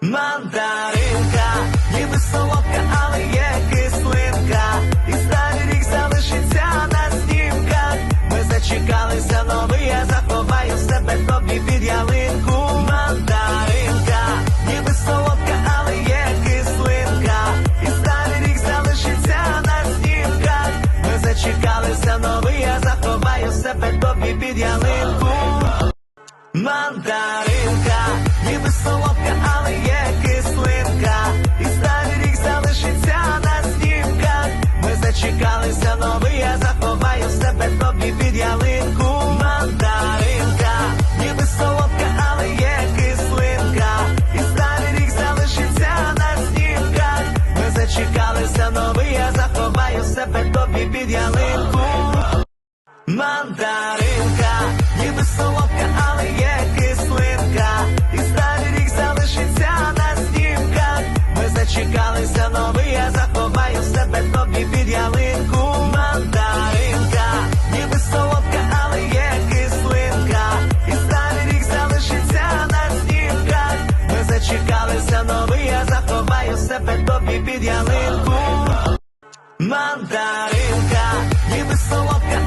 Мандаринка, ніби солодка, але є кислинка. І старий рік залишиться на снімках. Ми зачекалися новий, я заховаю себе тобі під ялинку. Мандаринка, ніби солодка, але є кислинка. І старий рік залишиться на снімках. Ми зачекалися новий, я заховаю себе тобі під ялинку. Мандаринка, ніби солодка, але себе тобі під ялинку. Мандаринка, ніби солодка, але є кислинка. І старий рік залишиться на снімках. Ми зачекалися новий, я заховаю себе тобі під ялинку. Мандаринка, ніби солодка, але є кислинка. І старий рік залишиться на снімках. Ми зачекалися новий, я заховаю себе тобі під ялинку. mandarenka, nie wysoka.